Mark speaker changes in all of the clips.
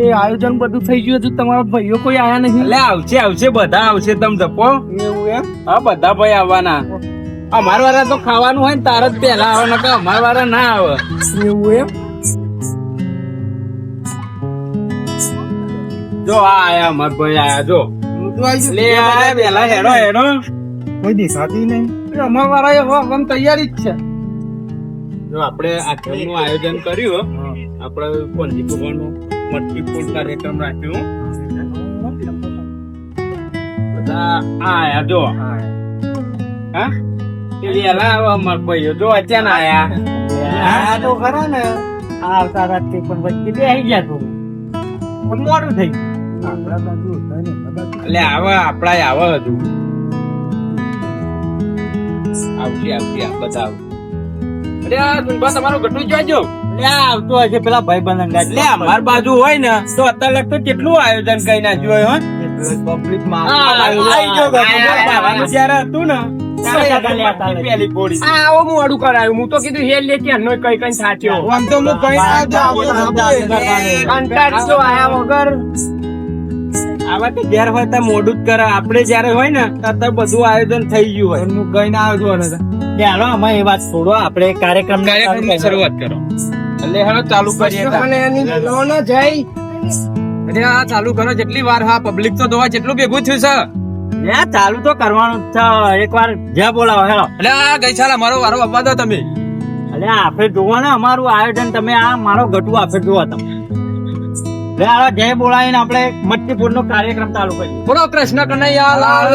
Speaker 1: આયોજન બધું થઈ ગયું હતું તમારા ભાઈઓ કોઈ આયા નહીં?
Speaker 2: એટલે આવશે આવશે બધા આવશે તમ જપો.
Speaker 1: એવું એમ?
Speaker 2: હા બધા ભાઈ આવવાના. અમાર વાળા તો ખાવાનું હોય ને તાર જ પહેલા આવે નકર અમાર વાળા ના આવે.
Speaker 1: એવું એમ?
Speaker 2: જો આ આયા અમાર ભાઈ આયા જો. લે આ પેલા હેડો હેડો.
Speaker 1: કોઈ દેખાતી નહીં. અમારા વાળા એ હો આમ તૈયારી જ છે.
Speaker 2: જો આપણે આશ્રમનું આયોજન કર્યું આપણે કોણ ભગવાનનું મટકી ફૂલ કાર્યક્રમ રાખ્યો. બધા આયા જો. હા? વેલા અમાર ભાઈઓ. જો
Speaker 1: આ તો
Speaker 2: એટલે આવે આપડા આવે હતું આવશે આવશે તમારો ગટુ જોજો
Speaker 1: આવતો હશે પેલા ભાઈ બંધ
Speaker 2: એટલે અમાર બાજુ હોય ને તો અત્યારે લગતો કેટલું આયોજન કરી નાખ્યું હોય હો?
Speaker 1: પબ્લિક
Speaker 2: જયારે હતું ને ત્યારે પહેલી પોળી.
Speaker 1: આવો હું અડું કરાયું. હું તો કીધું હેલ લે ત્યાં નો કઈ કઈ સાચ્યો
Speaker 2: આમ તો હું કઈ ના જાઉં.
Speaker 1: કંટાળો આયા વગર.
Speaker 2: આવા તો ઘેર હોય તો મોડું જ કરે. આપણે જયારે હોય ને ત્યારે બધું આયોજન થઈ ગયું હોય.
Speaker 1: હું કઈ ના આવ્યો ચાલો અમે એ વાત છોડો. આપણે કાર્યક્રમ
Speaker 2: કાર્યક્રમની શરૂઆત કરો. એટલે હવે ચાલુ કરીએ. અરે આ ચાલુ કરો જેટલી વાર હા પબ્લિક તો દોવા જેટલું ભેગું થયું છે.
Speaker 1: ચાલુ તો કરવાનું જ છે. એકવાર જ્યાં બોલાવો હેલો
Speaker 2: એટલે આ ગઈ સાલ અમારો વારો આપવા દો તમે.
Speaker 1: એટલે આપણે જોવો ને અમારું આયોજન. તમે આ મારો ગટુ આપણે જોવો તમે. હાલો જય બોલાવીને આપણે મટકીપુર નો કાર્યક્રમ ચાલુ કર્યો
Speaker 2: બોલો કૃષ્ણ કનૈયા લાલ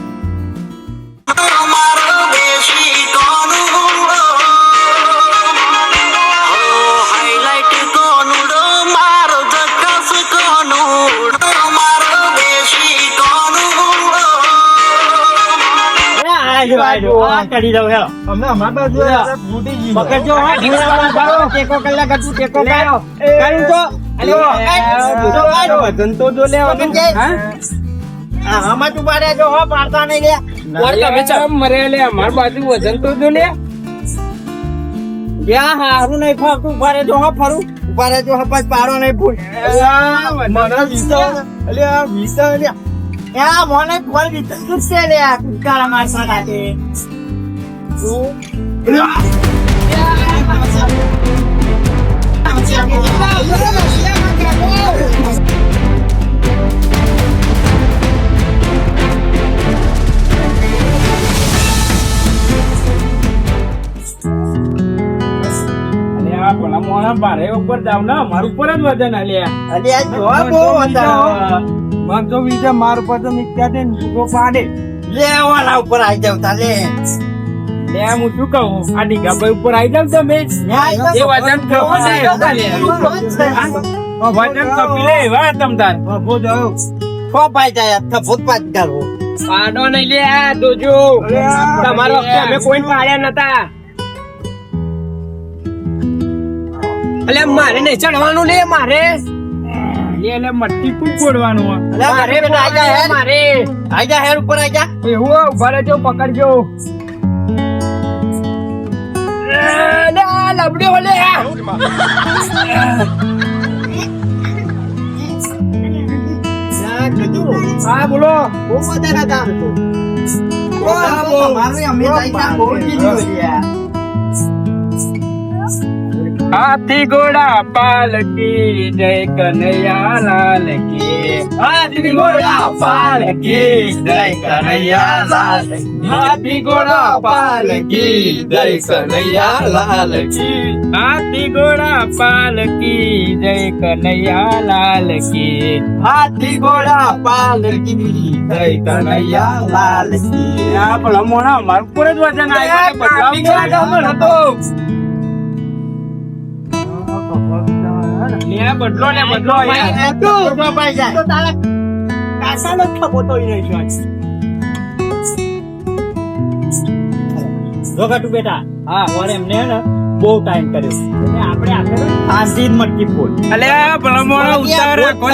Speaker 1: કરી દઉં હેલો. અમને અમારા બાજુ પકડજો હા ઢીલામાં ટેકો કલાક હતું ટેકો કર્યો કર્યું તો.
Speaker 2: વજન તો જો લે હા?
Speaker 1: આમાં તું પાડે જો હો પાડતા નહીં લે
Speaker 2: તમે ચમ મરે લે અમાર બાજુ વજન તો જો લે
Speaker 1: જ્યાં હારું નહીં ફરતું ઊભા જો હો ફરું. ઊભા રહેજો હો પાડો નહીં ભૂલ. મને વિસા અલે આ વિસા લે આ મને ફળ વિસા તું છે લે આ કુકારા માર સાથે
Speaker 2: અને આ મોણા ભારે ઉપર જાવ. ને અમાર ઉપર જ વજન આલ્યા
Speaker 1: અલે જો બહુ હતા મન તો વિસા માર ઉપર તો નીકળ્યા દે ને પાડે. લે ઓલા ઉપર આવી જાવ તા લે
Speaker 2: લે હું શું કહું? આ ડીગાભાઈ ઉપર આવી જાવ તમે. એ વજન ખબર નહીં વજન કપી લે એવા તમ તાર.
Speaker 1: બાબુ જાવ કો પાઈ જાય થફુત પાઈ ગાલો
Speaker 2: પાડો નહીં લે દોજો. તમારો અમે કોઈ પાડ્યા નતા. એટલે મારે નહીં ચડવાનું લે મારે. એટલે મટકી ખૂબ ફોડવાનું
Speaker 1: મારે બેટા આજા હેર
Speaker 2: મારે.
Speaker 1: આજા હેર ઉપર આજા
Speaker 2: એવું હો, ઊભા રહેજો પકડજો. લબડ્યો લે. હા બોલો.
Speaker 1: બહુ વધારે હતા. મારું અમે જાય ત્યાં બહુ કીધું યાર
Speaker 2: હાથી ઘોડા પાલકી જય કનૈયા લાલ કી હાથી ઘોડા પાલકી જય કનૈયા લાલ હાથી ઘોડા પાલકી જય કનૈયા લાલ કી હાથી ઘોડા પાલકી જય કનૈયા લાલ કી હાથી ઘોડા પાલકી જય કનૈયા લાલ કી આ ભલા મોણા મારું પર જ વજન આવ્યું હતો. લે બદલો લે બદલો
Speaker 1: તો તારા કાસાનો થપો તો ઈ નહીં જો કાટુ બેટા
Speaker 2: હા
Speaker 1: ઓર એમને ને બહુ ટાઈમ કર્યો. આપણે આપણે શાંતિ જ મટકી ફોડ.
Speaker 2: અલે ભલામણો ઉતાર રાખો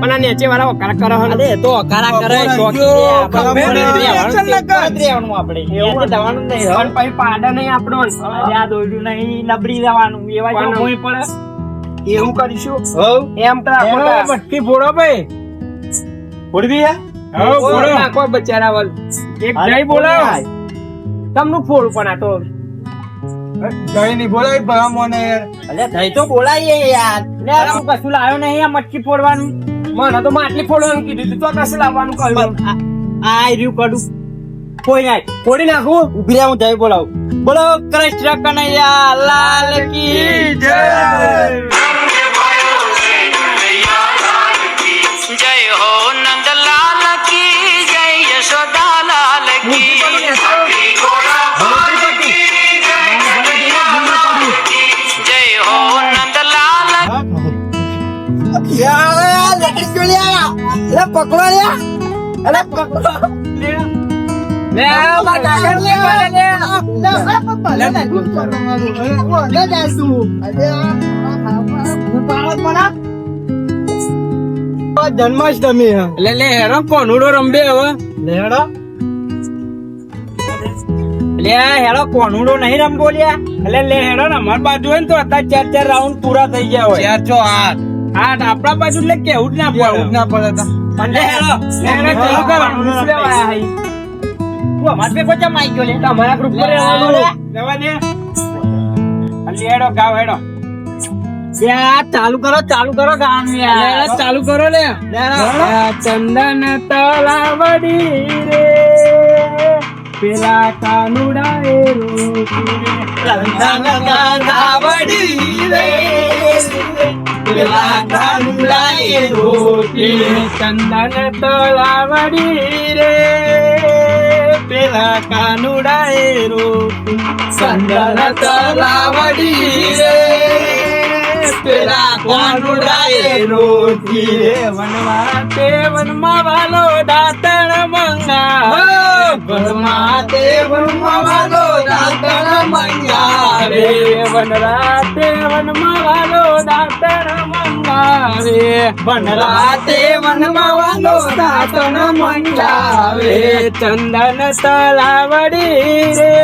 Speaker 2: પણ આ નેચે વાળા વકાર કરો
Speaker 1: અરે તો અકારા કરે શોખી. આપણે.
Speaker 2: એવું
Speaker 1: નહીં
Speaker 2: પણ પછી પાડા નહીં આપણો.
Speaker 1: લબડી જવાનું. એવા કોઈ પડે.
Speaker 2: એવું કરીશું?
Speaker 1: હવ.
Speaker 2: એમ તો મટકી ફોડો ભાઈ.
Speaker 1: ફોડવી હે?
Speaker 2: હા ફોડો. નાખો બચારા વાલ એક જય બોલાવો. તમનું ફોડ પણ આ તો. જય નહીં બોલાય ભલામણો મને.
Speaker 1: અલે જય તો બોલાય યાર. લે તું કશું લાવ્યો નહીં આ મટકી ફોડવાનું.
Speaker 2: મને તો માટલી ફોડવાનું કીધું તું તો કશું લાવવાનું કહ્યું
Speaker 1: આ રીયું રહ્યું કડું. કોઈ નાખ
Speaker 2: ફોડી નાખું.
Speaker 1: ઊભી રહ્યા હું જય બોલાવું. બોલો કૃષ્ણ કનૈયા લાલ કી જય.
Speaker 3: જય.
Speaker 1: અલે પકડો લ્યા અલે પકડો
Speaker 2: લે મારા કાકા લે મારા
Speaker 1: જન્માષ્ટમી
Speaker 2: લે લે હેરો કોનુડો રંબે હવે
Speaker 1: લેડો લે હેડો કોનુડો નહીં રમવો લ્યા
Speaker 2: એટલે લે હેડો ને અમાર બાજુ હોય ને તો અત્યારે ચાર ચાર રાઉન્ડ પૂરા થઈ ગયા હોય ચાર છો આઠ આઠ આપણા બાજુ એટલે કેવું જ ના પડે. ના પડે ચાલુ કરો. હી?
Speaker 1: ગયો લે.
Speaker 2: તમારા ગ્રુપ પર. લેવા દે. અલી હેડો ગાવ હેડો.
Speaker 1: યાર ચાલુ કરો ચાલુ કરો ગાવાનું યાર.
Speaker 2: ચાલુ કરો લે. ચંદન તલાવડી રે. પેલા કાનુડા એ
Speaker 1: ચંદન ગાંધાવડી રે.
Speaker 2: ચંદન તલાવડી રે પેલા કાનુડા એ રોટી
Speaker 1: ચંદન તલાવડી રે પેલા કાનુડાએ રોટી રે
Speaker 2: વનવા તે વનમાં વાલો દાતણ મંગા
Speaker 1: વનમાં તે વનમાં વાલો દાતણ મંગા રે.
Speaker 2: વનરાતે વનમાં વાલો દાતણ મંગાવે
Speaker 1: વનરાતે વનમાં વાલો દાતણ મંગાવે.
Speaker 2: ચંદન તલાવડી રે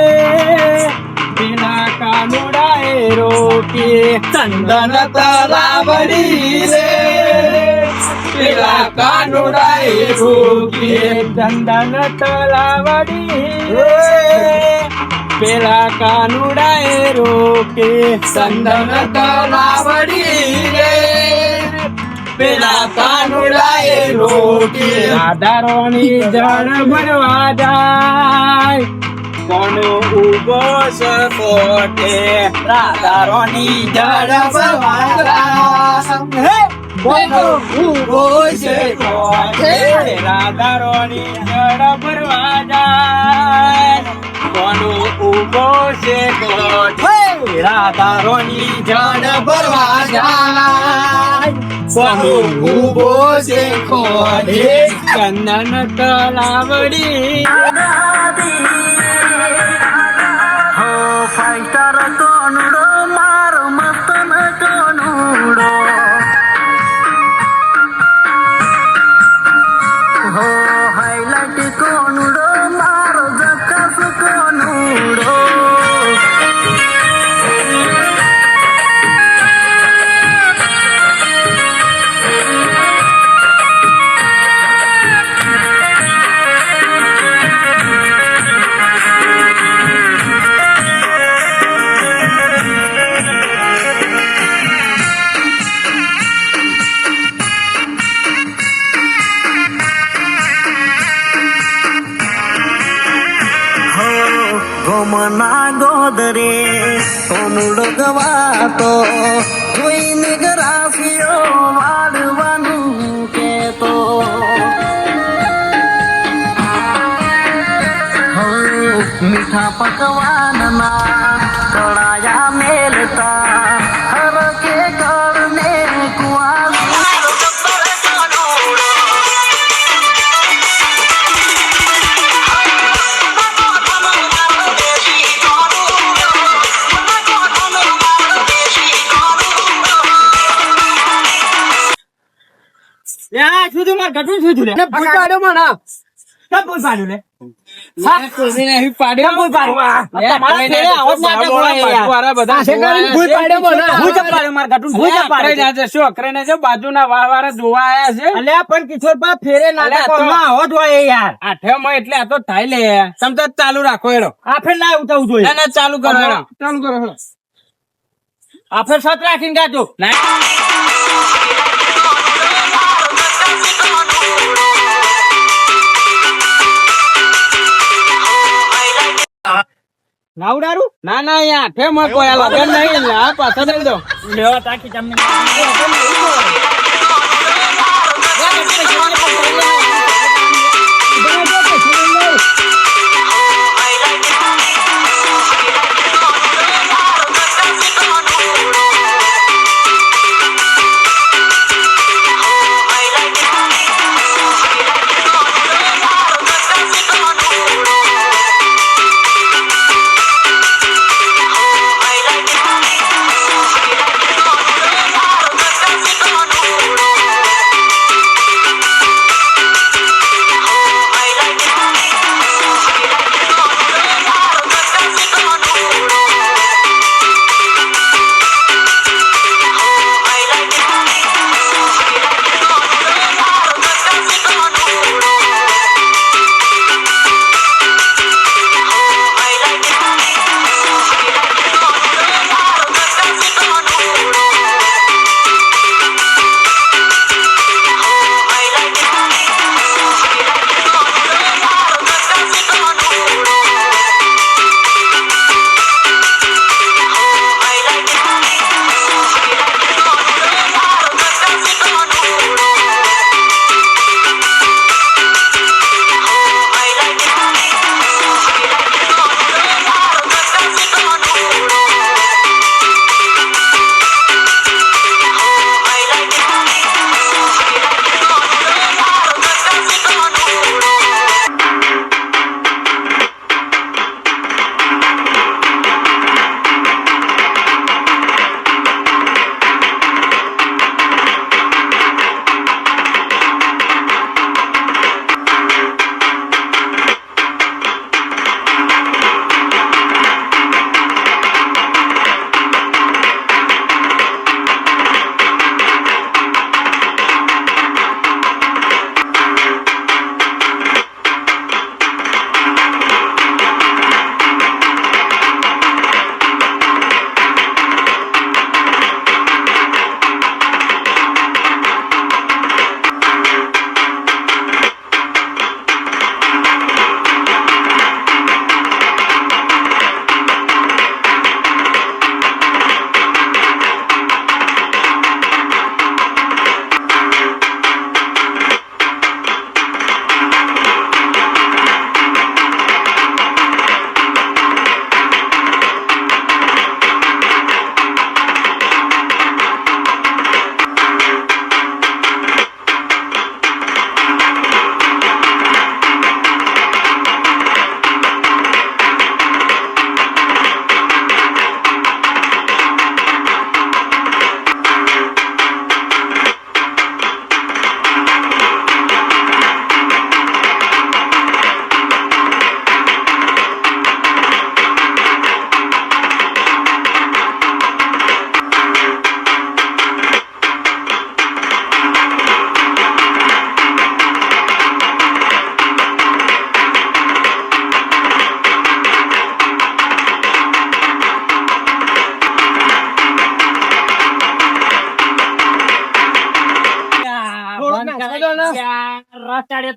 Speaker 2: પેલા કાનુડા એ રોકી
Speaker 1: ચંદન તલાવડી રે પેલા કાનુડાએ રોકી
Speaker 2: ચંદન તલાવડી રે પેલા કાનુડા એ રોકે
Speaker 1: ચંદન તલાવડી રે પેલા કાનુડાએ રોકી
Speaker 2: આધારોની જળ ભરવા જાય કોણ ઊભો સપોટે
Speaker 1: રાધારોની હે બોલો ઊભો કોઠે.
Speaker 2: રાધારોની જળ ભરવા જાય કોણ ઊભો
Speaker 1: હે રાધારોની જળ ભરવા જાય કોનો ઊભો કોઠે.
Speaker 2: ચંદન તલાવડી
Speaker 3: કોનુડો ગવાતો કોઈને ગરાફીઓ વાળવાનું કેતો મીઠા પકવાનના
Speaker 1: આ શું મારે થયું લે?
Speaker 2: ભૂલ પાડ્યો?
Speaker 1: કેમ ભૂલ? લે?
Speaker 2: અકરાઈ ના ના વાળ જોવા આયા છે.
Speaker 1: અલ્યા પણ ફેરે માં યાર.
Speaker 2: આઠમાં એટલે આ તો થાય લે તમ તો ચાલુ રાખો
Speaker 1: એડો આફે ના ઉતાવું જોઈએ.
Speaker 2: ના ચાલુ કરો ચાલુ કરો
Speaker 1: આફે સત રાખીને ગાજો.
Speaker 2: ના.
Speaker 1: ના ઉડાડું
Speaker 2: ના ના અહીંયા આઠમાં કોઈ આ લગન નહીં આ પાછા દો.
Speaker 1: લેવા તાકી તમને.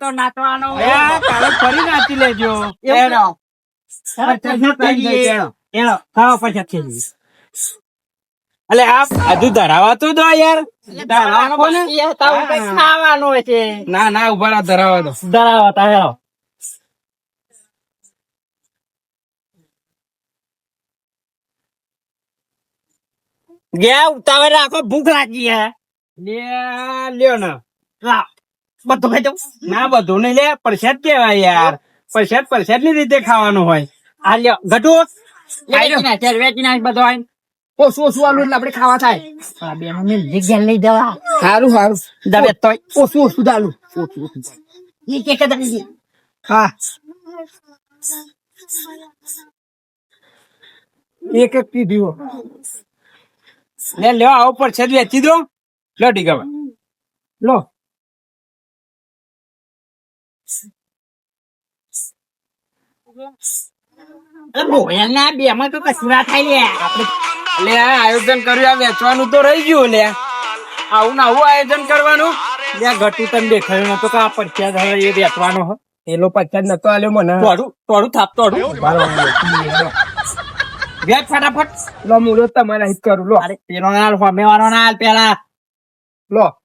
Speaker 1: તો નાચવાનો
Speaker 2: કાલે ફરી નાચી લેજો.
Speaker 1: એનો. એનો. ખાવા પછી
Speaker 2: અલે આ હજુ ધરાવા તો યાર. ધરાવાનો કોને
Speaker 1: ખાવાનું હોય છે
Speaker 2: ના ના ઊભા રહો, ધરાવા દો
Speaker 1: ધરાવો તારો ગયા ઉતાવળ રાખો ભૂખ લાગી હે.
Speaker 2: લ્યા, લ્યો ને.
Speaker 1: બધું ખાઈ જવું
Speaker 2: ના બધું નહીં લે પ્રસાદ કેવાય યાર. પ્રસાદ પ્રસાદની રીતે ખાવાનું હોય.
Speaker 1: આ લ્યો ગટુ વેચી નાખ બધો આઈને.
Speaker 2: ઓછું ઓછું આલુ એટલે આપણે ખાવા થાય.
Speaker 1: આ બેનો ને જગ્યા લઈ જવા.
Speaker 2: સારું સારું.
Speaker 1: દવે તોય.
Speaker 2: ઓછું ઓછું દાલું ઓછું ઓછું
Speaker 1: ઈ કે
Speaker 2: હા. એક એક કીધું લે લ્યો આવો પર છે વેચી દો. લો ઠીક લો.
Speaker 1: ના બે માં તો કશું ના થાય લે.
Speaker 2: લે આયોજન કર્યું આ વેચવાનું તો રહી ગયું લે. આવું ને આવું આયોજન કરવાનું. લે ઘટું તને દેખાયું નતો કે આ હવે એ વેચવાનો હો. એલો પચાસ નતો આલ્યો મને. તોડું તોડું થાપ તોડું. વેચ ફટાફટ. લો મુલો તમારે હિત કરું લો.
Speaker 1: અરે પેલો ના હોમે વાળો ના પેલા.
Speaker 2: લો.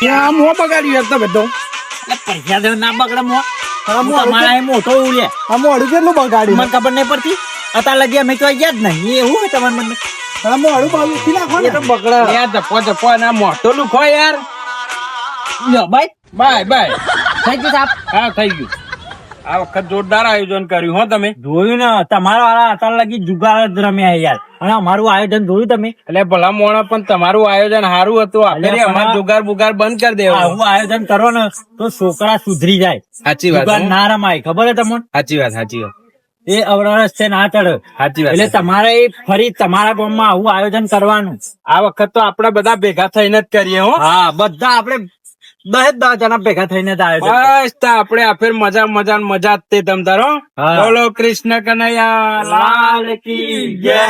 Speaker 2: ક્યાં મોં બગાડ્યું એક તો.
Speaker 1: પૈસા દે ના બગડે મો. તમારા એ મોટો ઉલે
Speaker 2: આ મોડું કેટલું બગાડ્યું.
Speaker 1: મને ખબર નહીં પડતી. અત્યારે લગી અમે કોઈ ગયા જ નહીં. એવું હોય તમારે મને
Speaker 2: આ મોડું બાજુ ઉઠી નાખો ને. બગડા. યાર જપો જપો ના મોટો લુખો યાર.
Speaker 1: લ્યો બાય.
Speaker 2: Bye bye.
Speaker 1: થઈ ગયું સાહેબ?
Speaker 2: હા થઈ ગયું. આ વખત જોરદાર આયોજન કર્યું હો તમે?
Speaker 1: જોયું ને તમારા વાળા અત્યાર લગી જુગાર જ રમ્યા યાર. અને અમારું આયોજન જોયું તમે?
Speaker 2: એટલે ભલા મોણા પણ તમારું આયોજન સારું હતું.
Speaker 1: અલ્યા,
Speaker 2: જુગાર બુગાર બંધ કરી દેવા
Speaker 1: આવું આયોજન કરો ને તો છોકરા સુધરી જાય.
Speaker 2: સાચી વાત
Speaker 1: ના રમાય ખબર હે તમને?
Speaker 2: સાચી વાત સાચી વાત.
Speaker 1: એ અવરસ છે ના ચડે
Speaker 2: સાચી વાત
Speaker 1: એટલે તમારે ફરી તમારા ગામમાં આવું આયોજન કરવાનું.
Speaker 2: આ વખત તો આપણે બધા ભેગા થઈને જ કરીએ હો.
Speaker 1: હા બધા આપણે દસ દસ જણા ભેગા થઈને જ
Speaker 2: બસ તો આપણે આ ફેર મજા મજા મજા જ તે તમ તારો બોલો કૃષ્ણ કનૈયા લાલ કી જય.